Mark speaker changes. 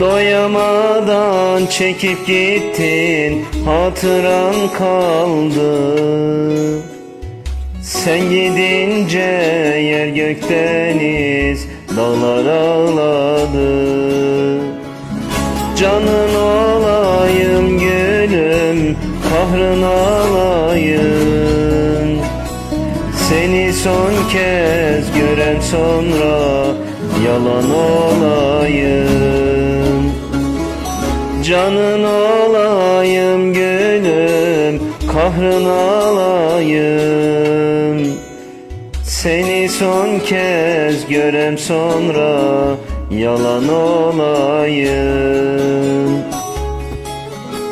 Speaker 1: Doyamadan çekip gittin Hatıran kaldı. Sen gidince yer gök deniz Dağlar ağladı. Canın olayım gülüm Kahrın alayım Seni son kez gören sonra Yalan olayım Canın olayım gülüm Kahrın alayım. Seni son kez görem sonra Yalan olayım